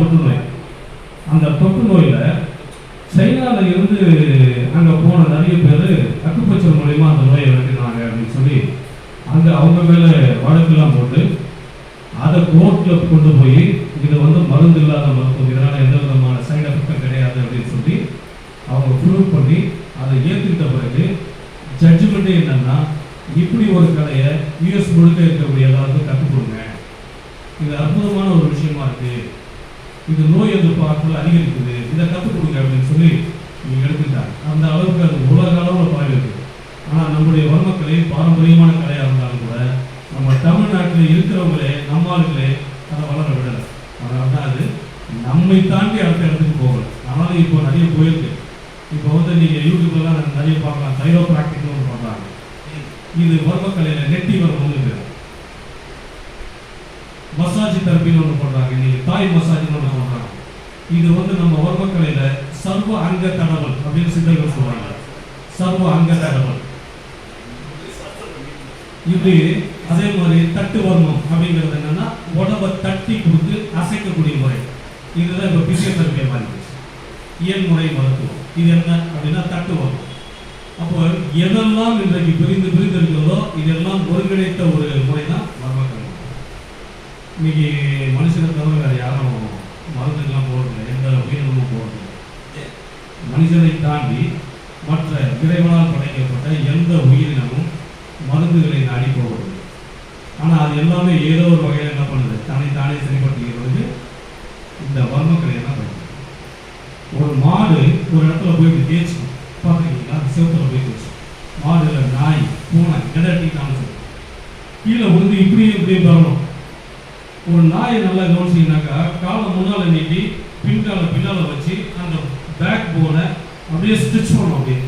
தொற்றுநோய். அந்த தொற்றுநோயில் சைனாவில் இருந்து அங்கே போன நிறைய பேர் அக்குப்பச்சர் மூலயமா அந்த நோயை விளக்குனாங்க அப்படின்னு சொல்லி அங்கே அவங்க மேலே வழக்கெல்லாம் போட்டு அதை கோர்ட்டில் கொண்டு போய் இது வந்து மருந்து இல்லாத மருத்துவம். இதனால் எந்த விதமான சைடு எஃபெக்டும் கிடையாது அப்படின்னு சொல்லி அவங்க ப்ரூவ் பண்ணி அதை ஏற்றுக்கிட்ட பிறகு ஜட்ஜ்மெண்ட்டே என்னன்னா இப்படி ஒரு கலையை யூஎஸ் முழுக்க இருக்கக்கூடிய எல்லாருக்கும் கற்றுக் கொடுங்க. இது அற்புதமான ஒரு விஷயமா இருக்கு. இது நோய் எதிர்ப்பு ஆற்றல் அதிகரிக்குது. இதை கற்றுக் கொடுங்க அப்படின்னு சொல்லி நீங்கள் எடுத்துட்டாங்க அந்த அளவுக்கு அது உலக அளவில் பரவி இருக்குது ஆனால் நம்முடைய வர்மக்கலை பாரம்பரியமான கலையாக இருந்தாலும் கூட நம்ம தமிழ்நாட்டில் இருக்கிறவங்களே நம்ம ஆளுங்களே அதை வளர விடலை. அதனால தான் அது நம்மை தாண்டி அடுத்த இடத்துக்கு போகல. அதனால இப்போ நிறைய போயிருக்கு. இப்போ வந்து நீங்கள் யூடியூப்லாம் நிறைய பார்க்கலாம். தைரோ பிராக்டிக்னு ஒன்று பண்ணுறாங்க இது வர்மக்கலையில் நெட்டி வர்மம்னு மசாஜ் தெரப்பின்னு ஒன்று பண்ணுறாங்க இன்னைக்கு தாய் மசாஜ்னு ஒன்று பண்ணுறாங்க இது வந்து நம்ம வர்மக்கலையில் சர்வ அங்க தடவல் அப்படின்னு சித்தர்கள் சொல்றாங்க. சர்வ அங்க தடவல். இது அதே மாதிரி தட்டு வர்மம் அப்படிங்கிறது என்னன்னா உடம்ப தட்டி கொடுத்து அசைக்கக்கூடிய முறை. இதுதான் இப்போ பிசியோதெரபியை மாதிரி இயல் முறை மருத்துவம். இது என்ன அப்படின்னா தட்டு வர்மம். அப்போ எதெல்லாம் இன்றைக்கு பிரிந்து பிரிந்து இருக்கிறதோ இதெல்லாம் ஒருங்கிணைத்த ஒரு இன்னைக்கு மனுஷனை தவிர வேற யாரும் மருந்துக்கெல்லாம் போடுறதில்லை எந்த உயிரினமும் போடுறதில்லை மனிதனை தாண்டி மற்ற இறைவனால் படைக்கப்பட்ட எந்த உயிரினமும் மருந்துகளை நாடி போவதில்லை. ஆனால் அது எல்லாமே ஏதோ ஒரு வகையில் என்ன பண்ணுது? தன்னை தானே சரிப்படுத்திக்கிறது. இந்த வர்மக்கலையை தான் பண்ணுது? ஒரு மாடு ஒரு இடத்துல போயிட்டு தேய்ச்சி பார்த்துருக்கீங்களா? சிவத்தில் போய் தேய்ச்சி மாடு நாய் பூனை எதை காமிச்சு கீழே விழுந்து இப்படியும் இப்படியே ஒரு நாயை நல்லா கவனிச்சீங்கன்னாக்கா காலை முன்னால் நீட்டி பின்காலை பின்னால வச்சு அந்த பேக் போனை அப்படியே ஸ்டிச் பண்ணும் அப்படியே.